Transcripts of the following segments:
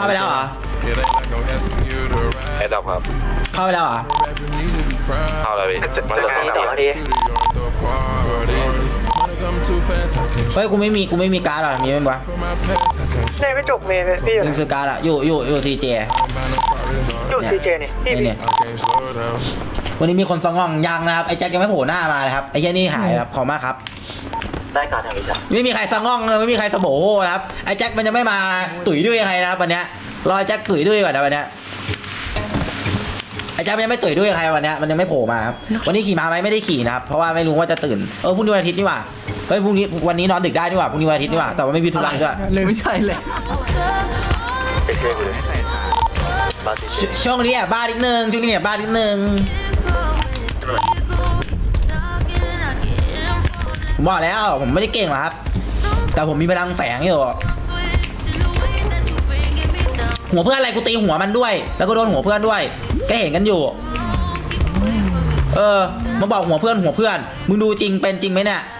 เข้าไปแล้วเหรอ ไอ้ดอกครับ เข้าไปแล้วเหรอ เข้าแล้วพี่มันเหลือสองต่อนาดีทีเฮ้ยกูไม่มีกูไม่มีการ์ดหรอมีไหมวะในไม่จบเมย์พี่อยู่มึงซื้อการ์ดอะอยู่อยู่อยู่ทีเจอยู่ซีเจนี่พี่นี่พี่เนี่ยวันนี้มีคนสองงองยังนะครับไอ้แจ็คยังไม่โผล่หน้ามาเลยครับไอ้เหี้ยนี่หายครับขอบมากครับ ได้การทางวิชาไม่มีใครสะง่องเลยไม่มีใครสะโบโหนะครับไอ้แจ็คมันจะไม่มาตุ๋ยด้วยยังไงนะครับวันเนี้ยรอไอ้แจ็คตุ๋ยด้วยก่อนนะวันเนี้ยไอ้แจ็คมันยังไม่ตุ๋ยด้วยใครวันเนี้ยมันยังไม่โผล่มาครับวันนี้ขี่ม้าไหมไม่ได้ขี่นะครับเพราะว่าไม่รู้ว่าจะตื่นเออพรุ่งนี้วันอาทิตย์นี่หว่าเฮ้ยพรุ่งนี้วันนี้นอนดึกได้นี่หว่าพรุ่งนี้วันอาทิตย์นี่หว่าแต่ว่าไม่มีธุระด้วยเลยไม่ใช่เลยเช็คเช็คเลยบาซิชช่วงนี้แอบบ้านิดนึงช่วงนี้แอบบ้านิดนึง ผมบอกแล้วผมไม่ได้เก่งหรอกครับ แต่ผมมีพลังแฝงอยู่ หัวเพื่อนอะไรกูตีหัวมันด้วย แล้วก็โดนหัวเพื่อนด้วย ก็เห็นกันอยู่ เออ มาบอกหัวเพื่อนหัวเพื่อน มึงดูจริงเป็นจริงไหมเนี่ยตา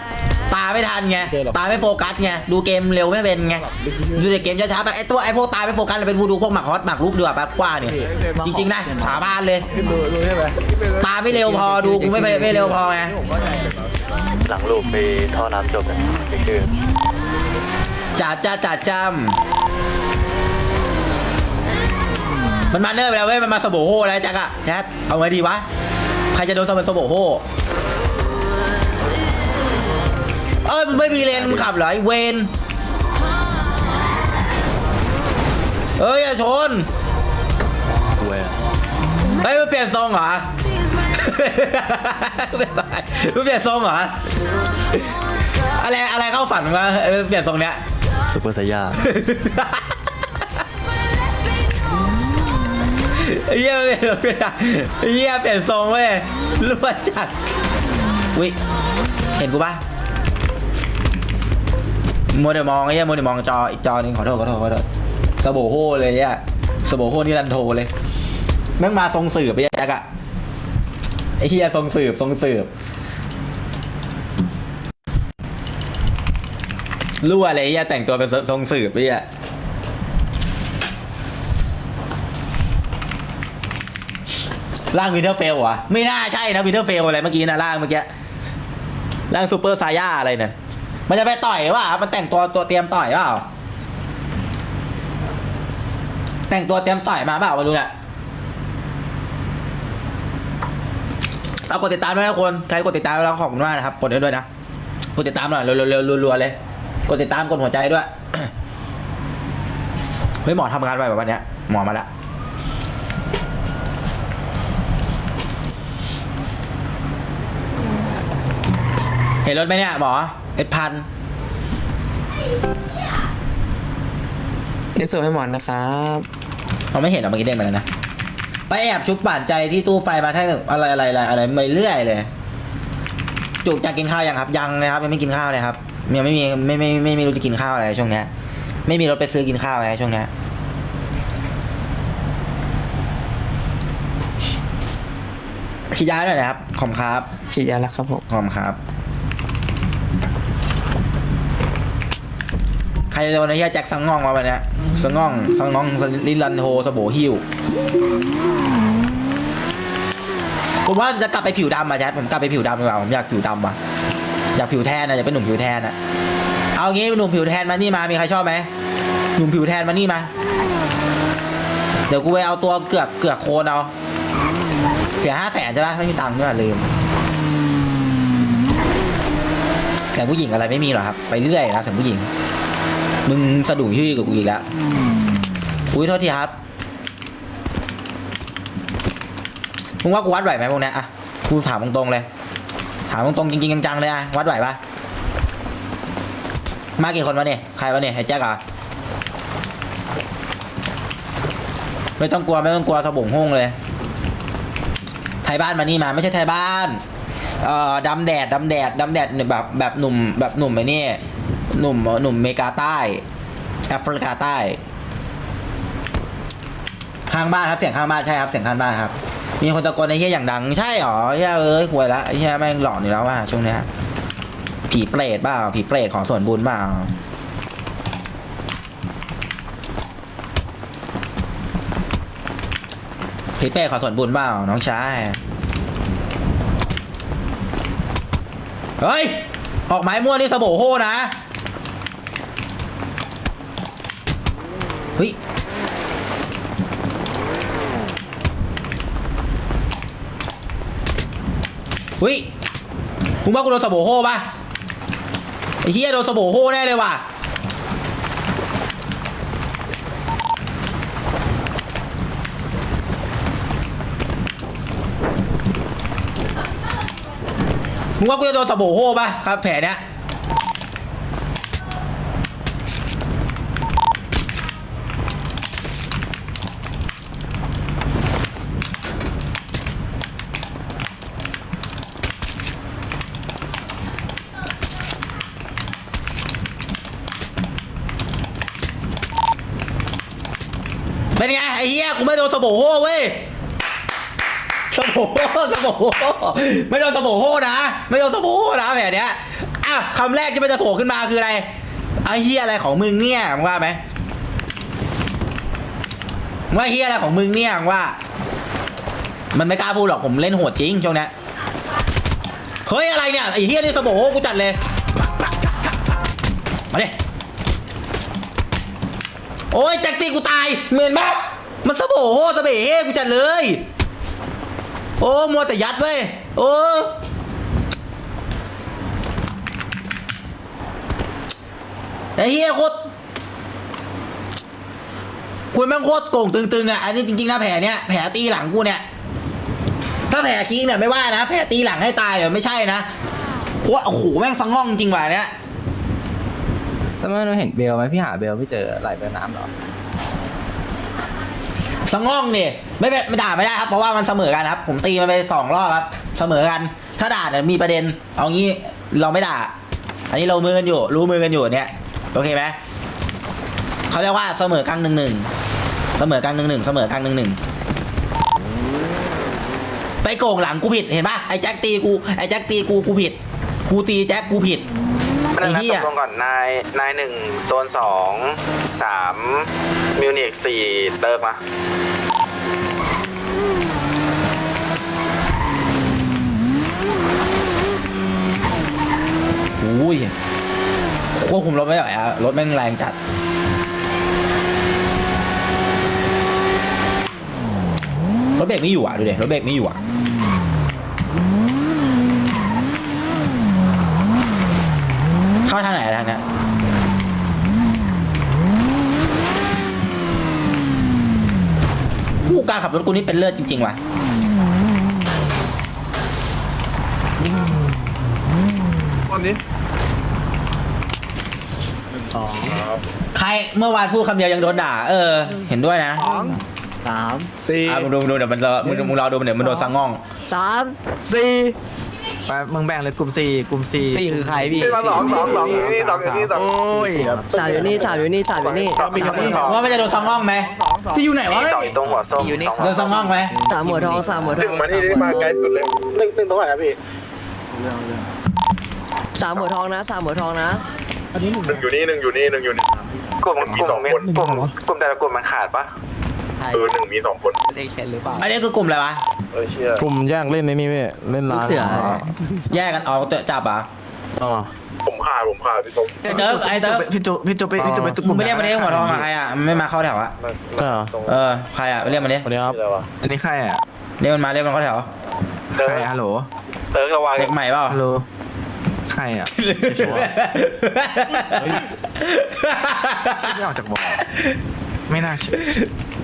ไม่ทันไง ตาไม่โฟกัสไง ดูเกมเร็วไม่เป็นไง ดูแต่เกมช้าๆแบบไอ้ตัวไอ้พวกตาไม่โฟกัสเลยเป็นผู้ดูพวกหมักฮอตหมักลูกเดือแบบกว่าเนี่ย จริงๆนะสาบานเลยดูดูใช่ไหมตาไม่เร็วพอดูกูไม่ไม่ไม่เร็วพอไง หลังลูกไปท่อน้ำจบกันเช็คชื่อจ่าจ่าจ่าจำมันมาเนิ่ไปแล้วเว้ย มันมาสโบโฮแล้วแจ็คอะแจ็คเอาไงดีวะ ใครจะโดนสโบโฮ เอ้ยมึงไม่มีเลนมึงขับเหรอไอ้เวนเอ้ยอย่าชนเว้ยเฮ้ยมึงเปลี่ยนทรงเหรอ มึงเปลี่ยนทรงเหรอ อะไรอะไรเข้าฝันมึงวะเออเปลี่ยนทรงเนี้ย ซุปเปอร์ไซย่าไอ้เหี้ยเปลี่ยนเปลี่ยนไอ้เหี้ยเปลี่ยนทรงเว้ยรวดจัดวิเห็นกูปะ มัวแต่มองไอ้เหี้ยมัวแต่มองจออีกจอหนึงขอโทษขอโทษขอโทษสโบโฮเลยไอะสโบโฮนี่รันโทเลยแม่งมาทรงสืบไปแจ๊กอะไอ้เหี้ยทรงสืบทรงสืบรั่วเลยไอ้เหี้ยแต่งตัวเป็นทรงสืบไปอะร่างวินเทอร์เฟลวะไม่น่าใช่นะวินเทอร์เฟลอะไรเมื่อกี้นะร่างเมื่อกี้ร่างซูเปอร์ไซย่าอะไรเนั่น มันจะไปต่อยหรือเปล่า มันแต่งตัวตัวเตรียมต่อยเปล่า แต่งตัวเตรียมต่อยมาเปล่าไม่รู้เนี่ยเอากดติดตามด้วยนะคน ใครกดติดตามแล้วขอบคุณมากนะครับ กดด้วยด้วยนะ กดติดตามหน่อยเร็วๆๆรัวๆเลย กดติดตามกดหัวใจด้วย เฮ้ยหมอทำงานไปแบบวันเนี้ย หมอมาแล้วเห็นรถไหมเนี่ยหมอ เอ็ดพันเดี๋ยวส่งให้หมอนนะครับ เราไม่เห็นเหรอเมื่อกี้เด้งไปแล้วนะ ไปแอบชุบป่านใจที่ตู้ไฟมาแท่งอะไรอะไรอะไรอะไรไม่เรื่อยเลย จุกจะกินข้าวยังครับ ยังนะครับยังไม่กินข้าวเลยครับยังไม่มีไม่ไม่ไม่ไม่รู้จะกินข้าวอะไรช่วงเนี้ย ไม่มีรถไปซื้อกินข้าวอะไรช่วงเนี้ยขี้ย้ายหน่อยนะครับขอบคุณครับฉีดยาแล้วครับผม ขอบคุณครับ ใครจะโดนไอ้เหี้ยแจ็คสังง่องมาวันเนี้ยสังง่องสังง่องลิลันโฮสโบฮิวผมว่าจะกลับไปผิวดำอะแจ็คผมกลับไปผิวดำดีกว่าผมอยากผิวดำอะอยากผิวแทนอะอยากเป็นหนุ่มผิวแทนอะเอางี้หนุ่มผิวแทนมานี่มามีใครชอบไหมหนุ่มผิวแทนมานี่มาเดี๋ยวกูไปเอาตัวเกือกเกือกโคนเอาเสียห้าแสนใช่ปะไม่มีตังค์ด้วยลืมแต่ผู้หญิงอะไรไม่มีหรอครับ ไปเรื่อยนะถึงผู้หญิง มึงสะดุ้งชื่อกับกูอีกแล้ว อุ้ยโทษทีครับ มึงว่ากูวัดไหวไหมพวกเนี้ยอะกูถามตรงๆเลย ถามตรงๆจริงๆจังๆเลยอะวัดไหวปะมากี่คนวะเนี่ย ใครวะเนี่ยไอ้แจ็คเหรอะไม่ต้องกลัวไม่ต้องกลัวสะบงห้องเลย ไทยบ้านมานี่มาไม่ใช่ไทยบ้าน เอ่อดำแดดดำแดดดำแดดเนี่ยแบบแบบหนุ่มแบบหนุ่มไอ้นี่ หนุ่มหนุ่มเมกาใต้แอฟริกาใต้ข้างบ้านครับเสียงข้างบ้านใช่ครับเสียงข้างบ้านครับ มีคนตะโกนไอ้เหี้ยอย่างดังใช่หรอไอ้เหี้ยเอ้ยหวยละไอ้เหี้ยแม่งหลอนอยู่แล้วว่ะช่วงเนี้ยผีเปรตเปล่าผีเปรตของส่วนบุญเปล่าพี่เป้ของส่วนบุญเปล่าน้องชายเฮ้ยออกไม้ม่วงนี่สโบโฮนะ ฮ้ยเฮ้ยมึงว่ากูโดนสโบโฮป่ะไอ้เฮียโดนสโบโฮแน่เลยว่ะมึงว่ากูจะโดนสโบโฮป่ะครับแผลเนี้ย อ้เหี้ยกูไม่โดนสโบโฮเว้ยสโบโฮสโบโฮไม่โดนสโบโฮนะ ไม่โดนสโบโฮนะแบบเนี้ยอะคำแรกที่มันจะโผล่ขึ้นมาคืออะไรไอ้เหี้ยอะไรของมึงเนี่ยมึงว่าไหมว่าเหี้ยอะไรของมึงเนี่ยว่า มันไม่กล้าพูดหรอกผมเล่นโหดจริงช่วงนี้เฮ้ยอะไรเนี่ยไอ้เหี้ยนี่สโบโฮกูจัดเลยมาดิโอ้ยแจ็คตีกูตายเหม็นปะ มันสะโบโหสะเบเฮกูจัดเลย โอ้มัวแต่ยัดเว้ยโอ้ไอ้เฮียโคตรคุณแม่งโคตรโก่งตึงๆอะอันนี้จริงๆนะแผลเนี้ยแผลตีหลังกูเนี่ยถ้าแผลคิงเนี่ยไม่ว่านะแผลตีหลังให้ตายเดี๋ยวไม่ใช่นะโคตรโอ้โหแม่งสังง่องจริงว่ะเนี้ยแต่เมื่อเราเห็นเบลไหมพี่หาเบลไม่เจอไหลไปน้ำเหรอ สงองเนี่ยไม่เป็นไม่ด่าไม่ได้ครับ เพราะว่ามันเสมอกันครับ ผมตีมันไปสองรอบครับ เสมอกัน ถ้าด่าเนี่ยมีประเด็น เอางี้เราไม่ด่า อันนี้เรามือกันอยู่ รู้มือกันอยู่เนี่ย โอเคไหมเขาเรียกว่าเสมอกลางหนึ่งหนึ่งเสมอกลางหนึ่งหนึ่งเสมอกลางหนึ่งหนึ่งไปโกงหลังกูผิดเห็นปะไอ้แจ็คตีกูไอ้แจ็คตีกูกูผิด กูตีแจ็คกูผิด ไม่ไอ้ได้นะเหี้ตยกลงก่อนนายนายหนึ่งโซนสองสามมิวนิกสี่เติร์กมาอุ้ยควบคุมรถไม่ไหวอะรถแม่งแรงจัด รถเบรกไม่อยู่อะ ดูดิรถเบรกไม่อยู่อะ เข้าทางไหนอะทางเนี้ยผู้การขับรถกูนี่เป็นเลือดจริงๆว่ะใครเมื่อวานพูดคำเดียวยังโดนด่า เออ เห็นด้วยนะสามสี่อะมึงดูมึงดูเดี๋ยวมันจะมึงดูมึงรอดูมันเดี๋ยวมันโดนสังง่องสามสี่ ไปมึงแบ่งเลยกลุ่มสี่กลุ่มสี่สี่คือใครพี่สองสองสองอยู่นี่สองอยู่นี่สอง โอ้ยสามอยู่นี่สามอยู่นี่สามอยู่นี่มีครับมีว่ามันจะโดนสังง่องไหมพี่อยู่ไหนวะต่ออยู่ตรงหัวส้มอยู่นี่ตรงหัโดวนสังง่องไหมสามหัวทองสามหัวทตึองงมาที่นี่มาไกลสุดเลยตึงตึงตรงไหนครับพี่สามหัวทองนะสามหัวทองนะหนึ่งอยู่นี่หนึ่งอยู่นี่หนึ่งอยู่นี่กลุ่มมีกลุ่สองมคนกลุ่มกลุ่มแต่ละกลุ่มมันขาดปะ เออหนึ่งมีสองคนเด็กเข็นหรือเปล่า อันนี้คือกลุ่มอะไรวะ เออเชื่อกลุ่มแยกเล่นในนี่เว้ยเล่นลูร้ากนเสือ แยกกันออกเตะจับอะอ๋อผมขาดผมขาดพี่ตรงไอ้เติร์กไอ้เติร์กพี่จุพี่จุไปพี่จุไปตุกมึลุ่งมไม่เรียกมาเรียกหัวทองอะใครอะมันไม่มาเข้าแถวอะ ใช่เหรอเออ ใครอะไปเรียกมาเรียกสวัสดีครับ อะไรวะอันนี้ใครอะเรียกมันมาเรียกมันเข้าแถวใครฮัลโหลเติร์กระวังเด็กใหม่เปล่าฮัลโหลใครอะไม่ออกจากบ่อไม่น่าเชื่อ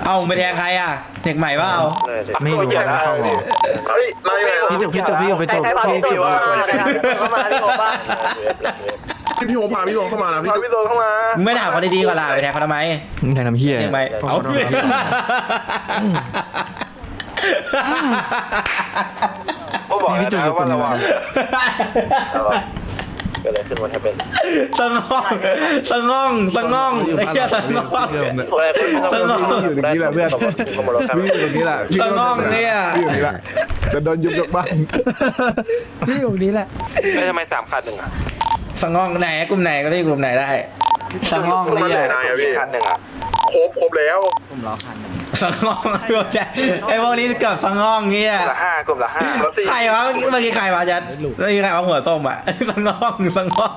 เอามึงไปแทงใครอะ เด็กใหม่เปล่าไม่รู้นะเข้าบ่อเฮ้ยนายพี่จุพี่จุพี่จุไปจุพี่จุเข้ามาที่ผมบ้างพี่โอพาพี่โอเข้ามาแล้วพี่พี่โอเข้ามามึงไม่ถามเขาดีๆก่อนล่ะไปแทงเขาทำไมมึงแทงน้ำเฮียเด็กใหม่เอาก็บอกแล้วนะว่าระวังเกิดอะไรขึ้นวันแทบเป็นสงองสงองสงองไอ้เหี้ยสงอง สงองอยู่ตรงนี้แหละเพื่อนขโมยรถครับพี่อยู่ตรงนี้แหละสงองเนี่ยพี่อยู่ตรงนี้แหละจะโดนยุบยกบ้านพี่อยู่นี้แหละ แล้วทำไมสามขาดหนึ่งอะสงองไหนกลุ่มไหนก็ได้กลุ่มไหนได้สงองมันเนี่เลยยนายอะพี่ขาดหนึ่งอะ ครบครบแล้ว ผมรอคันหนึ่ง สังห้องไอ้พวกนี้เกือบสังห้องเงี้ยกลุ่มละห้ากลุ่มละห้าแล้วสี่ใครวะเมื่อกี้ใครวะจัดเมื่อกี้ใครวะหัวส้มอะสังห้องสังห้อง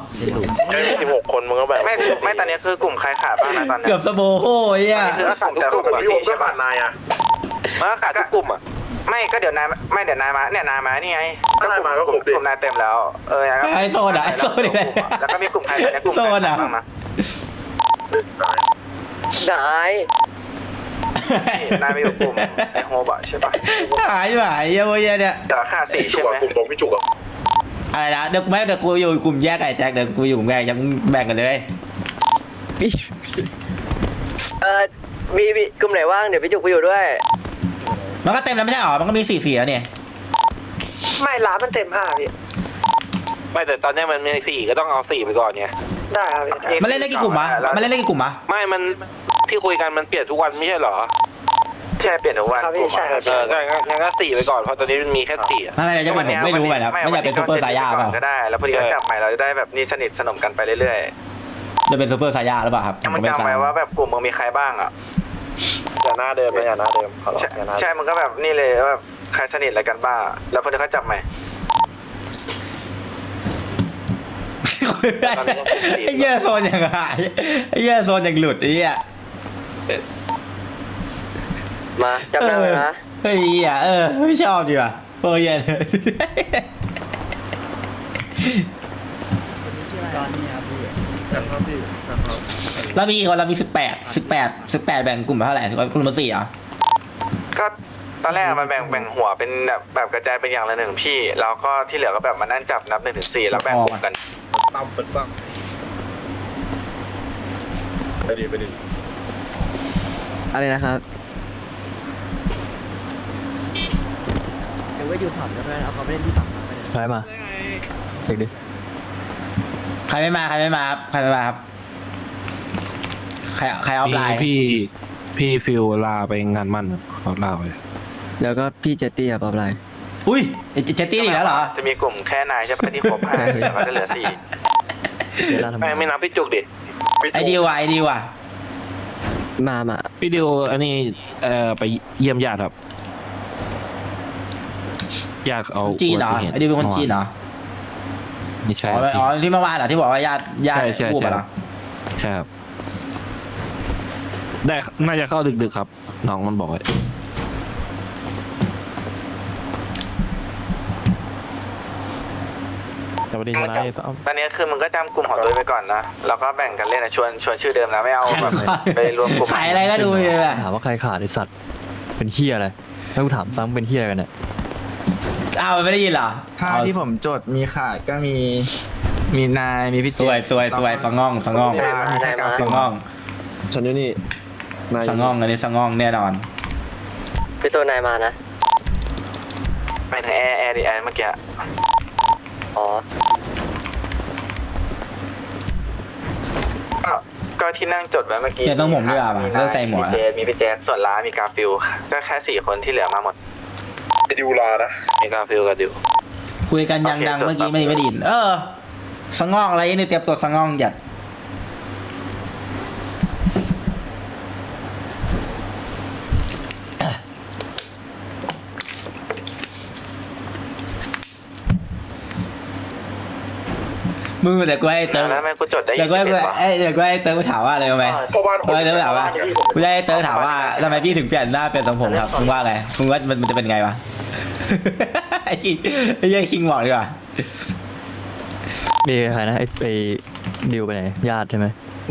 สิบหกคนมึงก็แบบไม่ไม่ตอนนี้คือกลุ่มใครขาดบ้างนะตอนเนี้ยเกือบสโบโฮไอ้เหี้ยคือขาดแต่ทุกกลุ่มกลุ่มอะพี่โอพี่มก็ใช่ขาปะดนายอะเมื่อขาดทุกกลุ่มอะไม่ก็เดี๋ยวนายไม่เดี๋ยวนายมาเนี่ยนายมานี่ไงถ้านายมาก็กครลุ่บมดิกลุ่มนายเต็มแล้วเออไอ้โซนอะไอ้โซนนี่แหละแล้วก็มีกลุ่มใครตอนนี้กลุ่มใครโซนอะบ้างนะนาย นายไปอยู่กลุ่มไอโฮบะใช่ปะหายไปไอ้เหี้ยพวกเหี้ยเนี่ยเดี๋ยวขาดสี่จุใช่กไหมอะกลุ่มตรงพี่จุกอะอะไรนะเดี๋ยวแม่เดี๋ยวกูอยู่กลุ่มแยกไอ้แจ็คเดี๋ยวกูอยู่กลุ่มแยกจะแบ่งกันเลยพี่เออมีมีกลุ่มไหนว่างเดี๋ยวพี่จุกไปอยู่ด้วย มันก็เต็มแล้วไม่ใช่หรอมันก็มีสี่เสียเนี่ยไม่ร้านมันเต็มห้าพี่ไม่แต่ตอนนี้มันมีสี่ก็ต้องเอาสี่ไปก่อนไงได้ครับพี่มันเล่นได้กี่กลุ่มวะมันเล่นได้กี่กลุ่มวะไม่มัน ที่คุยกันมันเปลี่ยนทุกวันไม่ใช่เหรอใช่เปลี่ยนทุกวันครับพี่ใช่ครับ เออก็งั้นงั้นก็สี่ไปก่อนเพราะตอนนี้มันมีแค่สี่อะ อะไรจะเป็นผมไม่รู้ไปนะไม่อยากเป็นซูเปอร์สายยาเปล่าก็ได้ แล้วพอดีก็จับใหม่เราจะได้แบบนี่สนิทสนมกันไปเรื่อยจะเป็นซูเปอร์สายยาหรือเปล่าครับๆยังมันไม่ทจำราไว้บว่าแบบกลุ่มมึงมีใครบ้างอะอย่าหน้าเดิมนะอย่าหน้าเดิมขอร้องใช่อย่าหน้าเดิใช่มมันก็แบบนี่เลยว่าแบบใครสนิทอะไรกันบ้างอะแล้วพอดีเขาจับใหม่ ไอ้เหี้ยโซนอย่างหายไอ้เหี้ยโซนอย่างหลุดไอ้เหี้ย มาจำได้ไหมนะเฮ้ยเหี้ยเออ ไม่ชอบดีว่ะโอ้ยเหี้ยจอนนี่ครับพี่ครับพี่ครับเรามีกี่คนเรามีสิบแปดสิบแปดสิบแปดแบ่งกลุ่มเท่าไหร่กลุ่มละสี่เหรอก็ตอนแรกมันแบ่งแบ่งหัวเป็นแบบแบบกระจายเป็นอย่างละหนึ่งพี่ แล้วก็ที่เหลือก็แบบมานั่งจับนับหนึ่งถึงสี่แล้วแบ่งกลุ่มกันตั้มตึกตั้มไปดีไปดี อะไรนะครับเดี๋ยวว่าอยู่ผับแล้วเอาเขาไปเล่นที่ผับมาใครมาเช็คดิใครไม่มาใครไม่มาครับใครไม่มาครับใครใครออฟไลน์พี่พี่ฟิลลาไปงานมั่นครับเขาลาไปแล้วก็พี่เจตตี้กับอะไรอุ้ยเจตตี้อีกแล้วเหรอจะมีกลุ่มแค่นายใช่ปะที่ครบห้าใช่แล้วก็จะเหลือสี่เวลาทำไม่ไม่นับพี่จุกดิไอดีว่ะไอดีว่ะ มามาพี่ดิวอันนี้เอ่อไปเยี่ยมญาติครับญาติเอาจีนเหรออุบัติตุไอดีเป็นคนจีนเหรอไม่ใช่อ๋อพี่อ๋อที่เมื่อวานเหรอที่บอกว่าญาติญาติใช่ใช่คู่ใช่กันเหรอใช่ครับได้น่าจะเข้าดึกๆครับ น้องมันบอกไว้ วัสดีทนายต้อมตอนนี้คือมึงก็จำกลุ่มของตัวเองไปก่อนนะ แล้วก็แบ่งกันเล่นนะชวนชวนชื่อเดิมนะไม่เอาแบบไปรวมกลุ่มขายอะไรก็ดูเลยแหละถามว่าใครขาดไอสัตว์ เป็นเฮียอะไรแล้วกูถามซ้ำเป็นเฮียอะไรกันเนี่ยอ้าวมันไม่ได้ยินเหรอผ้าเอาที่ผมจดมีขาดก็มี มีนายมีพี่สเจวยสวยสวยสังง่องสังง่องมีแค่กาสัฟิงลง่องฉันอยู่นี่สังง่องอันนี้สังง่องแน่นอนพี่ตัวนายมานะไปถึงแอร์แอร์ดิแอร์เมื่อกี้ อ๋อ ก็ก็ที่นั่งจดไว้เมื่อกี้เนี่ยต้องผมด้วยอะมีเลิกใส่หมวกมีเจมีพี่แจ๊คส่วนร้านมีกาฟิลก็แค่สี่คนที่เหลือมาหมด ไปดิวลานะ มีกาฟิลกับดิว คุยกันยังดังเมื่อกี้ไม่ไม่ได้ยิน เออสังง่องอะไรนี่เตรียมตัวสังง่องหยัด มึงแต่กูให้เติมแล้วทำไมกูจดได้เดี๋ยวกูให้ยี่สิบเอ็ดวะเอ้ยเดี๋ยวกูให้เติมถามว่าอะไรรู้ไหมพ่อบ้านคนเออเติมถามว่ากูจะให้เติมถามว่าทำไมพี่ถึงเปลี่ยนหน้าเป็นทรงผมครับมึงว่าไงมึงว่ามันมันจะเป็นไงวะไอ้คิงไอ้เหี้ยคิงบอกดีกว่ามีใครนะไอไอดิวไปไหนญาติใช่ไหม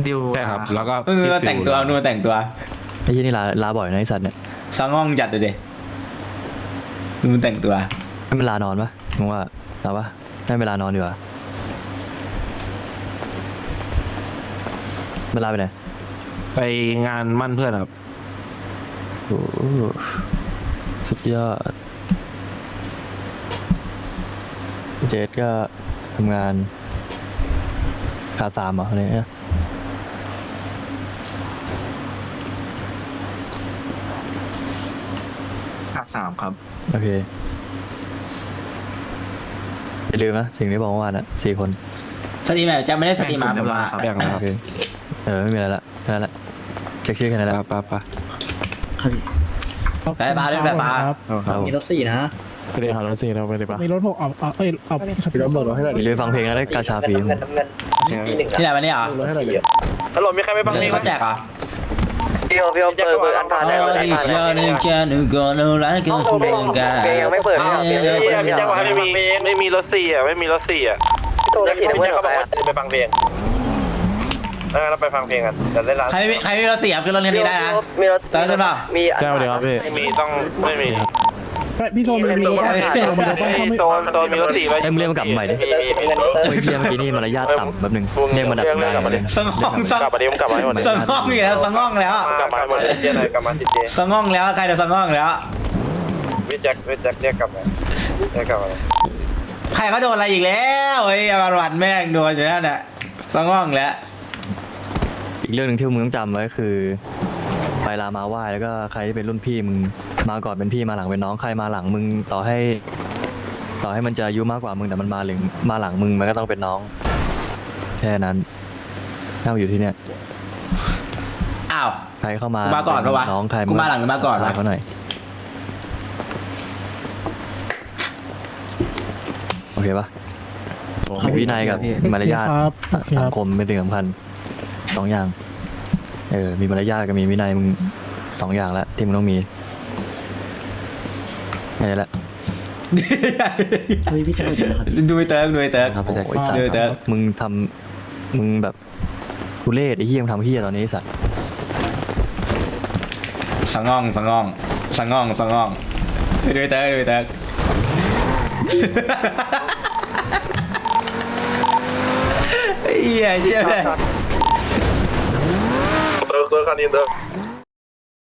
ดิวใช่ครับ แล้วก็มึงพี่มาฟิแต่งตัวมึงมาแต่งตัวไอ้ยี่นี่ลาลาบ่อยนะไอสัตว์เนี่ยสังง่องจัดเลยดิมึงแต่งตัวให้มันลานอนปะมึงว่าลาปะให้เวลานอนดีกว่า มันลาไปไหนไปงานมั่นเพื่อนครับ โอ้โหสุดยอด เจสก็ทำงานขาสามเหรออะไรเนี่ยขาดสามครับ โอเค อย่าลืมนะสิ่งที่บอกเมื่อวานอะสี่คนสตรีมแบบจะไม่ได้สตรีมมาผมว่าครับแบ่งแล้วคโอรับ เคเออไม่มีอะไรละแค่นั้นแหละโอเคเช็คชื่อแค่นั้นแหละปะปะปะไฟฟ้าเล่นไฟฟ้า ครับผมมีรถสี่นะไปเลยหารถสี่เราไปเลยปะมีรถหกเอาเอาเอ้ยเอาขับพี่รถเบิกรถให้หน่อยอย่าลืมฟังเพลงแล้วได้กาชาฟรีน้ำเงินน้ำเงินปีหนึ่งที่ไหนวันนี้เหรอรถให้หน่อยดิฮัลโหลมีใครไปฟังเพลงเขาแจกเหรอพี่โอพี่โอเปิดเปิดอันผ่านได้ Oh, เปิดอัน this ผ่านได้ year, you can go no like a เพลงยังไม่เปิดไม่เอาเพลงยังไม่เปิดพี่แจ็คบอกให้ไม่มีไม่มีรถสี่อะไม่มีรถสี่อะตัวสีน้ำเงินเขาไปบอกว่าจะไปฟังเพลง เออเราไปฟังเพลงกันจะได้ร้านใครไม่ใครไม่มีรถเสียบขึ้นรถคันนี้ได้นะมีรถเติมขึ้นเปล่า มีแก้วเดียวครับพี่ ไม่มีต้องไม่มีเฮ้ยพี่โทรมีมีรถไม่บ้างไม่เรามาดูบ้างเขาไม่โซนโซนมีรถสี่ไหมเอ้ยมึงเรียกมันกลับมาใหม่ดิมีมีมีเฮ้ยเฮียเมื่อกี้นี่มารยาทต่ำแบบหนึงเรียกมาดัดสันดานกลับมาเลยสงองสงกลับมาดิมึงกลับมาให้หมดเลยสงองอีกแล้วสงองแล้วกลับมาให้หมดเลยเจ๊หน่อยกลับมาสิเจ๊สงองแล้วใครจะสงองแล้ววิแจ็ควิแจ็คเรียกกลับมาเรียกกลับมาใครเขาโดนอะไรอีกแล้วเฮ้ยวันวันๆแม่งโดนอยู่นั่นแหละสงองแล้ว อีกเรื่องหนึ่งที่มึงต้องจำไว้คือ ไปลามาไหว้แล้วก็ใครที่เป็นรุ่นพี่มึงมาก่อนเป็นพี่มาหลังเป็นน้องใครมาหลังมึงต่อให้ ต่อให้มันจะอายุมากกว่ามึงแต่มันมาหลังมาหลังมึงมันก็ต้องเป็นน้องแค่นั้นถ้ามาอยู่ที่เนี่ยอ้าว ใครเข้ามากูมาก่อนปะวะน้องใครกูมาหลังหรือมาก่อนวะทัเขาหน่อยโอเคปะมีวินัยกับมารยาทครับโอเคคสัรังบคมเป็นสิ่งสำคัญ สองอย่าง เออ มีมารยาทกับมีวินัยมึงสองอย่างละที่มึงต้องมีแค่นี้แหละ เฮ้ยพี่แจ็คสวัสดีครับ ดูไอ้เติร์กดูไอ้เติร์กครับไอ้สัตดูไอ้เติร์กว์มึงทำมึงแบบทุเรศไอ้เหี้ยมึงทำเหี้ยตอนนี้ไอ้สัตว์สงองสงองสงองสงองดูไอ้เติร์กดูไอ้เติร์กเฮียเชี่ยเลย เติร์ก